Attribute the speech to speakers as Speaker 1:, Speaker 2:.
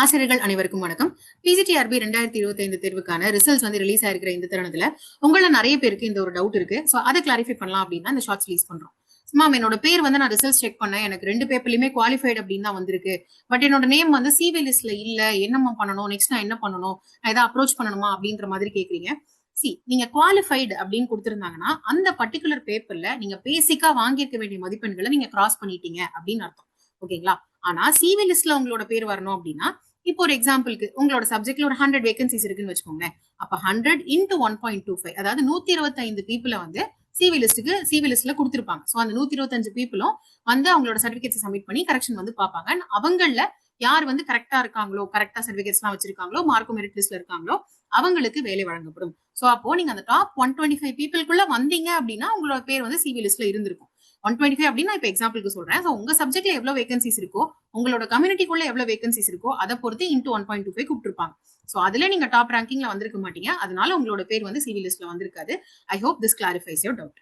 Speaker 1: ஆசிரியர்கள் அனைவருக்கும் வணக்கம். பிஜிடிஆர்பி ரெண்டாயிரத்தி இருபத்தி ஐந்து தேர்வுக்கான ரிசல்ட்ஸ் வந்து ரிலீஸ் ஆயிருக்கிற இந்த தருணத்துல உங்கள நிறைய பேருக்கு இந்த ஒரு டவுட் இருக்கு. ஸோ அதை கிளாரிஃபை பண்ணலாம் அப்படின்னா இந்த ஷார்ட்ஸ் ரிலீஸ் பண்றோம். மேம் என்னோட பேர் வந்து நான் ரிசல்ட்ஸ் செக் பண்ணேன். எனக்கு ரெண்டு பேப்பர்லயுமே குவாலிஃபைடு அப்படின்னு தான் வந்திருக்கு. பட் என்னோட நேம் வந்து சிவி லிஸ்ட்ல இல்ல. என்னம்மா பண்ணணும்? நெக்ஸ்ட் நான் என்ன பண்ணணும்? நான் ஏதாவது அப்ரோச் பண்ணணுமா அப்படின்ற மாதிரி கேக்குறீங்க. சி நீங்க குவாலிஃபைடு அப்படின்னு கொடுத்துருந்தாங்கன்னா அந்த பர்டிகுலர் பேப்பர்ல நீங்க பேசிக்கா வாங்கியிருக்க வேண்டிய மதிப்பெண்களை நீங்க கிராஸ் பண்ணிட்டீங்க அப்படின்னு அர்த்தம். ஓகேங்களா ஆனா சிவி லிஸ்ட்ல உங்களோட பேர் வரணும் அப்படின்னா இப்போ ஒரு எக்ஸாம்பிளுக்கு உங்களோட சப்ஜெக்ட்ல ஒரு ஹண்ட்ரட் வேகன்சிஸ் இருக்குன்னு வச்சுக்கோங்களேன். அப்ப hundred into one point two five அதாவது நூத்தி இருபத்தைந்து பீப்புளை வந்து சிவி லிஸ்ட்டுக்கு சிவி லிஸ்ட்ல கொடுத்துருப்பாங்க. ஸோ அந்த நூத்தி இருபத்தஞ்சு பீப்புளும் வந்து அவங்களோட சர்டிபிகேட்ஸ் சப்மிட் பண்ணி கரெக்ஷன் வந்து பார்ப்பாங்க. அவங்கள யார் வந்து கரெக்டா இருக்காங்களோ கரெக்டா சர்டிபிகேட்ஸ் எல்லாம் வச்சிருக்காங்களோ மார்க்கும் மெரிட் லிஸ்ட்ல இருக்காங்களோ அவங்களுக்கு வேலை வழங்கப்படும். சோ அப்போ நீங்க அந்த டாப் ஒன் டுவெண்ட்டி ஃபைவ் பீப்புளுக்குள்ள வந்தீங்க அப்படின்னா உங்களோட பேர் வந்து சிவி லிஸ்ட்ல இருந்திருக்கும். ஒன் டுவெண்ட்டி ஃபைவ் அப்படின்னா இப்போ எக்ஸாம்பிளுக்கு சொல்றேன். ஸோ உங்க சப்ஜெக்ட்ல எவ்வளவு வேகன்சிஸ் இருக்கோ உங்களோட கம்யூனிட்டிக்குள்ள எவ்வளவு வேகன்சிஸ் இருக்கோ அதை பொறுத்து into one point two five கூப்பிட்டுருப்பாங்க. So அதுல நீங்க டாப் ரேங்கிங்ல வந்திருக்க மாட்டீங்க. அதனால உங்களோட பேர் வந்து சிவி லிஸ்ட்ல வந்திருக்காது. I hope this clarifies your doubt